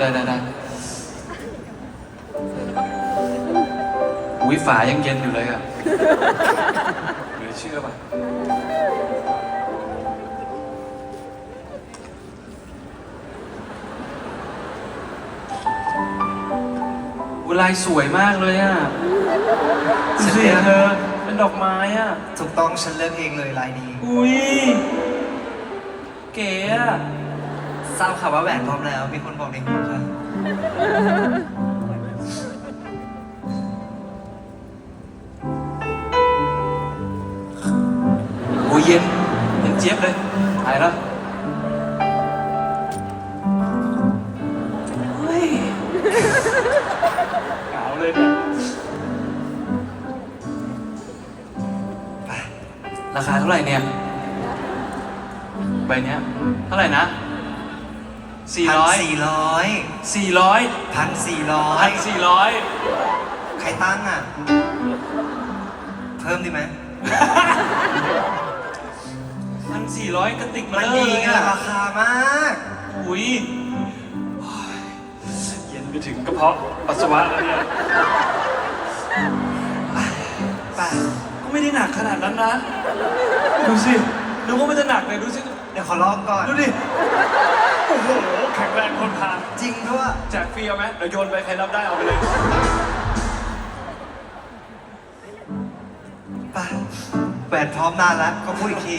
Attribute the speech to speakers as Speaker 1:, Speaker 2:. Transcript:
Speaker 1: ได้ได้ได้ได้อุ้ยฝายังเย็นอยู่เลยอะเหลือเชื่อป่ะอุยลายสวยมากเลยอะดูสิเธอเป็นดอกไม้อะ
Speaker 2: ถูกต้องฉันเลือกเองเลยลายนี้
Speaker 1: อุ้ยเก๋อะ
Speaker 2: ทราบข่าวว่าแหวนพร้อมแล้ว มีคนบอกในหูค่ะ
Speaker 1: โอ้ยเย็นเย็นเจี๊ยบเลยหายแล้วเฮ้ยหนาวเลยเนี่ยไปราคาเท่าไหร่เนี่ย ใบเนี้ยเท่าไหร่นะ สี่ร้อย
Speaker 2: สี่ร้อย
Speaker 1: สี่ร้อย
Speaker 2: พันสี่ร้อ
Speaker 1: พั
Speaker 2: ย
Speaker 1: นสี่ร้อย
Speaker 2: ใครตั้งอะ เพิ่มดีไหม
Speaker 1: พันสี่ร้อยกระติก
Speaker 2: มัน
Speaker 1: เล
Speaker 2: ดี
Speaker 1: ย
Speaker 2: กัน
Speaker 1: อะ
Speaker 2: ราคามาก
Speaker 1: อุ้ยโอ้ยเย็นไปถึงกระเพาะปัสสาวะแล้วเนี่ย
Speaker 2: ไป
Speaker 1: ก็ไม่ได้หนักขนาดนั้นนะ ดูสินึกว่ามันจะหนักเลยดูสิ
Speaker 2: เดี๋ยวขอลองก่อน
Speaker 1: ดูดิ โอ้โห แข็งแรงทนทาน
Speaker 2: จริงด้วย
Speaker 1: แจกฟรีเอาไหมเดี๋ยวโยนไปใครรับได้เอาไปเลย
Speaker 2: ไปแหวนพร้อมนานแล้วก็พูดอีกที